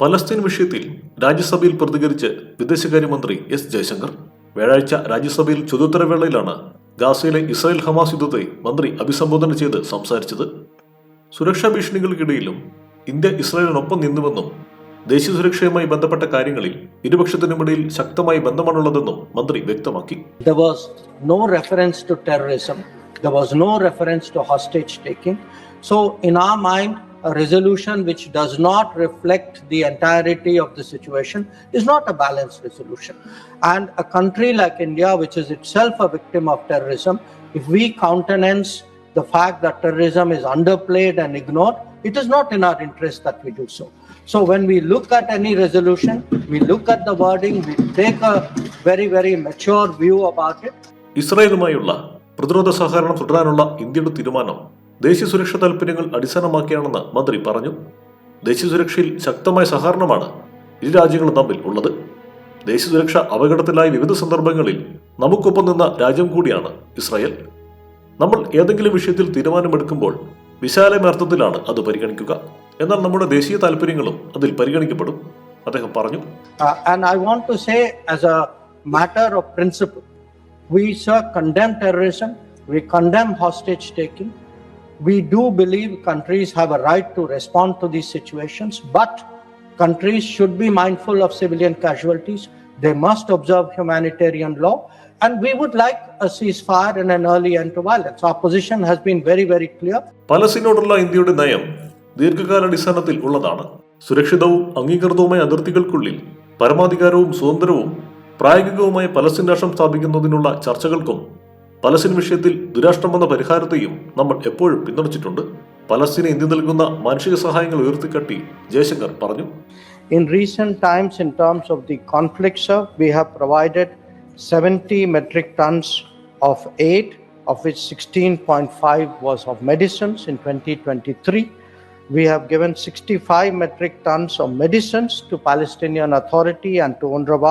Palestine വിഷയത്തിൽ രാജ്യസഭയിൽ പ്രതികരിച്ച് വിദേശകാര്യമന്ത്രി എസ് ജയശങ്കർ വ്യാഴാഴ്ച രാജ്യസഭയിൽ ചോദ്യോത്തരവേളയിലാണ് ഗാസയിലെ ഇസ്രായേൽ ഹമാസ് യുദ്ധത്തെ മന്ത്രി അഭിസംബോധന ചെയ്ത് സംസാരിച്ചത്. സുരക്ഷാ ഭീഷണികൾക്കിടയിലും ഇന്ത്യ ഇസ്രായേലിനൊപ്പം നിന്നുവെന്നും ദേശീയ സുരക്ഷയുമായി ബന്ധപ്പെട്ട കാര്യങ്ങളിൽ ഇരുപക്ഷത്തിനുമിടയിൽ ശക്തമായ ബന്ധമാണുള്ളതെന്നും മന്ത്രി വ്യക്തമാക്കി. So in no mind a resolution which does not reflect the entirety of the situation is not a balanced resolution. And a country like India, which is itself a victim of terrorism, if we countenance the fact that terrorism is underplayed and ignored, it is not in our interest that we do so. So, when we look at any resolution, we look at the wording, we take a very, very mature view about it. ഇസ്രായേലുമായുള്ള പ്രതിരോധ സഹകരണം തുടരാനുള്ള ഇന്ത്യയുടെ തീരുമാനം ദേശീയ സുരക്ഷാ താൽപര്യങ്ങൾ അടിസ്ഥാനമാക്കിയാണെന്ന് മന്ത്രി പറഞ്ഞു. ദേശീയ സുരക്ഷയിൽ ശക്തമായ സഹകരണമാണ് ഇരു രാജ്യങ്ങളും തമ്മിൽ ഉള്ളത്. ദേശീയ സുരക്ഷ അപകടത്തിലായ വിവിധ സന്ദർഭങ്ങളിൽ നമുക്കൊപ്പം നിന്ന രാജ്യം കൂടിയാണ് ഇസ്രായേൽ. നമ്മൾ ഏതെങ്കിലും വിഷയത്തിൽ തീരുമാനമെടുക്കുമ്പോൾ വിശാലമായ അർത്ഥത്തിലാണ് അത് പരിഗണിക്കുക. എന്നാൽ നമ്മുടെ ദേശീയ താല്പര്യങ്ങളും അതിൽ പരിഗണിക്കപ്പെടും. അദ്ദേഹം പറഞ്ഞു. And I want to as of hostage taking. We do believe countries have a right to respond to these situations, but countries should be mindful of civilian casualties. They must observe humanitarian law. And we would like a ceasefire and an early end to violence. Our position has been very, very clear. പലസ്തീനോടുള്ള ഇന്ത്യയുടെ നയം ദീർഘകാലാടിസ്ഥാനത്തിൽ ഉള്ളതാണ് സുരക്ഷിതവും അംഗീകൃതവുമായ അതിർത്തികൾക്കുള്ളിൽ പരമാധികാരവും സ്വതന്ത്രവും പ്രായോഗികവുമായ Palestine രാഷ്ട്രം സ്ഥാപിക്കുന്നതിനുള്ള ചർച്ചകൾക്കും പലസ്തീൻ വിഷയത്തിൽ ദുരാഷ്ട്രം വന്ന പരിഹാരത്തെയും നമ്മൾ എപ്പോഴും പിന്തുണച്ചിട്ടുണ്ട്. പലസ്തീനെ ഇന്ത്യ നൽകുന്ന മാനുഷിക സഹായങ്ങൾ ഉയർത്തിക്കട്ടി ജയശങ്കർ പറഞ്ഞു. In recent times in terms of the conflicts we have provided seventy metric tons of aid of which sixteen point five was of medicines in twenty twenty three we have given sixty five metric tons of medicines to Palestinian authority and to ഓൺഡ്രബ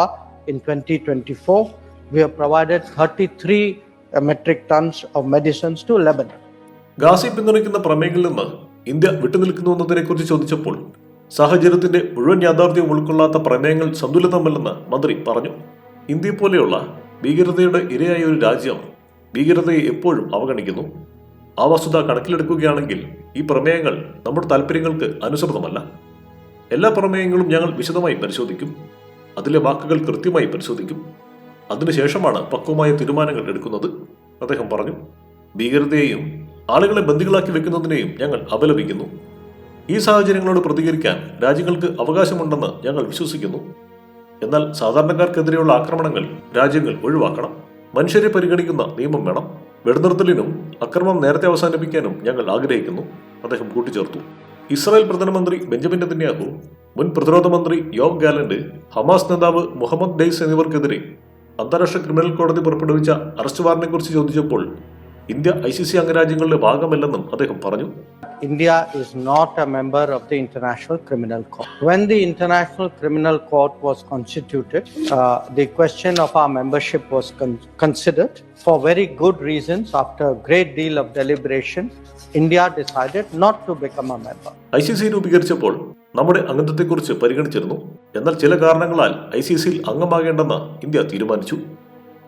in twenty twenty four we have provided thirty three uh, tons of medicines to Lebanon. ഗാസി പിന്തുണയ്ക്കുന്ന പ്രമേയങ്ങളിൽ നിന്ന് India വിട്ടുനിൽക്കുന്നു എന്നതിനെക്കുറിച്ച് ചോദിച്ചപ്പോൾ സാഹചര്യത്തിന്റെ മുഴുവൻ യാഥാർത്ഥ്യവും ഉൾക്കൊള്ളാത്ത പ്രമേയങ്ങൾ സന്തുലിതമല്ലെന്ന് മന്ത്രി പറഞ്ഞു. ഇന്ത്യയെ പോലെയുള്ള ഭീകരതയുടെ ഇരയായ ഒരു രാജ്യം ഭീകരതയെ എപ്പോഴും അവഗണിക്കുന്നു. ആ വസ്തുത കണക്കിലെടുക്കുകയാണെങ്കിൽ ഈ പ്രമേയങ്ങൾ നമ്മുടെ താല്പര്യങ്ങൾക്ക് അനുസൃതമല്ല. എല്ലാ പ്രമേയങ്ങളും ഞങ്ങൾ വിശദമായി പരിശോധിക്കും. അതിലെ വാക്കുകൾ കൃത്യമായി പരിശോധിക്കും. അതിനുശേഷമാണ് പക്വമായ തീരുമാനങ്ങൾ എടുക്കുന്നത്. അദ്ദേഹം പറഞ്ഞു ഭീകരതയെയും ആളുകളെ ബന്ദികളാക്കി വെക്കുന്നതിനെയും ഞങ്ങൾ അപലപിക്കുന്നു. ഈ സാഹചര്യങ്ങളോട് പ്രതികരിക്കാൻ രാജ്യങ്ങൾക്ക് അവകാശമുണ്ടെന്ന് ഞങ്ങൾ വിശ്വസിക്കുന്നു. എന്നാൽ സാധാരണക്കാർക്കെതിരെയുള്ള ആക്രമണങ്ങൾ രാജ്യങ്ങൾ ഒഴിവാക്കണം. മനുഷ്യരെ പരിഗണിക്കുന്ന നിയമം വേണം. വെടിനിർത്തലിനും അക്രമം നേരത്തെ അവസാനിപ്പിക്കാനും ഞങ്ങൾ ആഗ്രഹിക്കുന്നു അദ്ദേഹം കൂട്ടിച്ചേർത്തു. ഇസ്രായേൽ പ്രധാനമന്ത്രി ബെഞ്ചമിൻ നെതന്യാഹു മുൻ പ്രതിരോധ മന്ത്രി യോവ് ഗാലന്റ് ഹമാസ് നേതാവ് മുഹമ്മദ് ഡെയ്സ് എന്നിവർക്കെതിരെ അന്താരാഷ്ട്ര ക്രിമിനൽ കോടതി പുറപ്പെടുവിച്ച അറസ്റ്റ് വാറന്റിനെ കുറിച്ച് ചോദിച്ചപ്പോൾ ഇന്ത്യ ഐ സി സി അംഗരാജ്യങ്ങളുടെ ഭാഗമല്ലെന്നും അദ്ദേഹം പറഞ്ഞു India is not a member of the International Criminal Court. When the International Criminal Court was constituted, uh, the question of our membership was con- considered. For very good reasons, after a great deal of deliberation, India decided not to become a member. I C C രൂപീകരിച്ചപ്പോൾ നമ്മുടെ അംഗത്വത്തെക്കുറിച്ച് പരിഗണിച്ചിരുന്നു എന്നാൽ ചില കാരണങ്ങളാൽ I C സിയിൽ അംഗമാകേണ്ടെന്ന് India തീരുമാനിച്ചു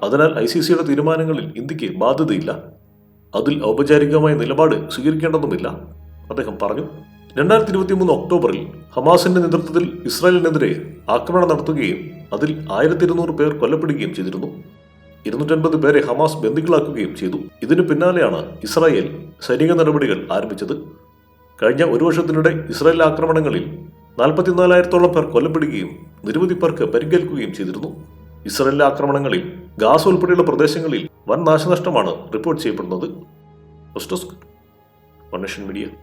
അതിനാൽ I C സിയുടെ തീരുമാനങ്ങളിൽ ഇന്ത്യയ്ക്ക് ബാധ്യതയില്ല അതിൽ ഔപചാരികമായ നിലപാട് സ്വീകരിക്കേണ്ടതുമില്ല. അദ്ദേഹം പറഞ്ഞു രണ്ടായിരത്തി ഇരുപത്തി മൂന്ന് ഒക്ടോബറിൽ ഹമാസിന്റെ നേതൃത്വത്തിൽ ഇസ്രായേലിനെതിരെ ആക്രമണം നടത്തുകയും അതിൽ ആയിരത്തി ഇരുന്നൂറ് പേർ കൊല്ലപ്പെടുകയും ചെയ്തിരുന്നു. ഇരുന്നൂറ്റൻപത് പേരെ ഹമാസ് ബന്ദികളാക്കുകയും ചെയ്തു. ഇതിനു പിന്നാലെയാണ് ഇസ്രായേൽ സൈനിക നടപടികൾ ആരംഭിച്ചത്. കഴിഞ്ഞ ഒരു വർഷത്തിനിടെ ഇസ്രായേൽ ആക്രമണങ്ങളിൽ നാൽപ്പത്തിനാലായിരത്തോളം പേർ കൊല്ലപ്പെടുകയും നിരവധി പേർക്ക് പരിക്കേൽക്കുകയും ചെയ്തിരുന്നു. ഇസ്രായേലിലെ ആക്രമണങ്ങളിൽ ഗാസ് ഉൾപ്പെടെയുള്ള പ്രദേശങ്ങളിൽ വൻ നാശനഷ്ടമാണ് റിപ്പോർട്ട് ചെയ്യപ്പെടുന്നത്. മീഡിയ.